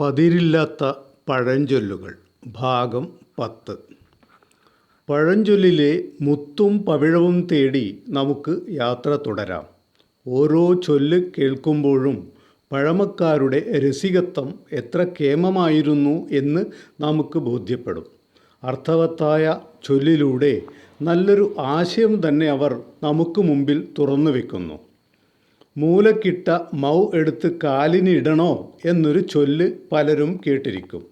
പതിരില്ലാത്ത പഴഞ്ചൊല്ലുകൾ. ഭാഗം പത്ത്. പഴഞ്ചൊല്ലിലെ മുത്തും പവിഴവും തേടി നമുക്ക് യാത്ര തുടരാം. ഓരോ ചൊല്ല് കേൾക്കുമ്പോഴും പഴമക്കാരുടെ രസികത്വം എത്ര കേമമായിരുന്നു എന്ന് നമുക്ക് ബോധ്യപ്പെടും. അർത്ഥവത്തായ ചൊല്ലിലൂടെ നല്ലൊരു ആശയം തന്നെ അവർ നമുക്ക് മുമ്പിൽ തുറന്നു വെക്കുന്നു. മൂലക്കിട്ട മൗ എടുത്ത് കാലിനിടണോ എന്നൊരു ചൊല്ല് പലരും കേട്ടിരിക്കും.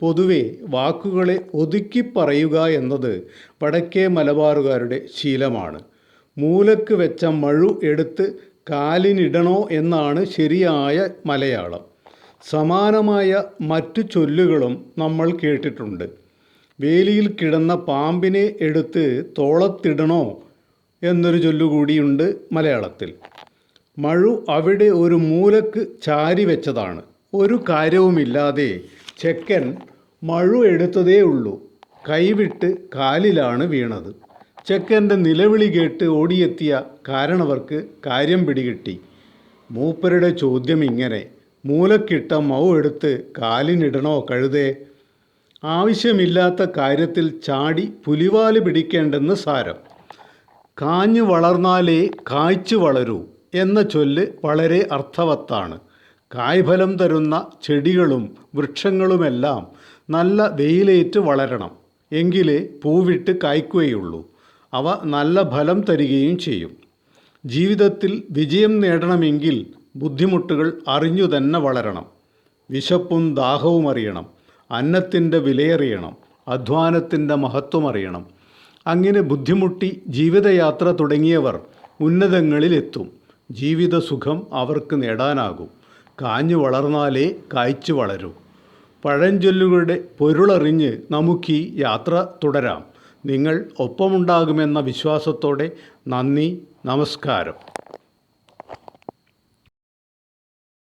പൊതുവെ വാക്കുകളെ ഒതുക്കി പറയുക എന്നത് വടക്കേ മലബാറുകാരുടെ ശീലമാണ്. മൂലക്ക് വെച്ച മഴു എടുത്ത് കാലിനിടണോ എന്നാണ് ശരിയായ മലയാളം. സമാനമായ മറ്റു ചൊല്ലുകളും നമ്മൾ കേട്ടിട്ടുണ്ട്. വേലിയിൽ കിടന്ന പാമ്പിനെ എടുത്ത് തോളത്തിടണോ എന്നൊരു ചൊല്ലുകൂടിയുണ്ട് മലയാളത്തിൽ. മഴു അവിടെ ഒരു മൂലക്ക് ചാരി വെച്ചതാണ്. ഒരു കാര്യവുമില്ലാതെ ചെക്കൻ മഴു എടുത്തതേ ഉള്ളൂ. കൈവിട്ട് കാലിലാണ് വീണത്. ചെക്കന്റെ നിലവിളി കേട്ട് ഓടിയെത്തിയ കാരണവർക്ക് കാര്യം പിടികിട്ടി. മൂപ്പരുടെ ചോദ്യം ഇങ്ങനെ മൂലക്കിട്ട മൗ എടുത്ത് കാലിനിടണോ കഴുതേ? ആവശ്യമില്ലാത്ത കാര്യത്തിൽ ചാടി പുലിവാൽ പിടിക്കേണ്ടെന്ന് സാരം. കാഞ്ഞു വളർന്നാലേ കായ്ച്ചു വളരൂ. എന്ന ചൊല്ല് വളരെ അർത്ഥവത്താണ്. കായ്ഫലം തരുന്ന ചെടികളും വൃക്ഷങ്ങളുമെല്ലാം നല്ല വെയിലേറ്റ് വളരണം. എങ്കിലേ പൂവിട്ട് കായ്ക്കുകയുള്ളൂ. അവ നല്ല ഫലം തരികയും ചെയ്യും. ജീവിതത്തിൽ വിജയം നേടണമെങ്കിൽ ബുദ്ധിമുട്ടുകൾ അറിഞ്ഞു തന്നെ വളരണം. വിശപ്പും ദാഹവും അറിയണം. അന്നത്തിന്റെ വിലയറിയണം. അധ്വാനത്തിന്റെ മഹത്വം അറിയണം. അങ്ങനെ ബുദ്ധിമുട്ടി ജീവിതയാത്ര തുടങ്ങിയവർ ഉന്നതങ്ങളിലെത്തും. ജീവിത സുഖം അവർക്ക് നേടാനാകും. കാഞ്ഞു വളർന്നാലേ കായ്ച്ചു വളരൂ. പഴഞ്ചൊല്ലുകളുടെ പൊരുളറിഞ്ഞ് നമുക്ക് യാത്ര തുടരാം. നിങ്ങൾ ഒപ്പമുണ്ടാകുമെന്ന വിശ്വാസത്തോടെ നന്ദി നമസ്കാരം.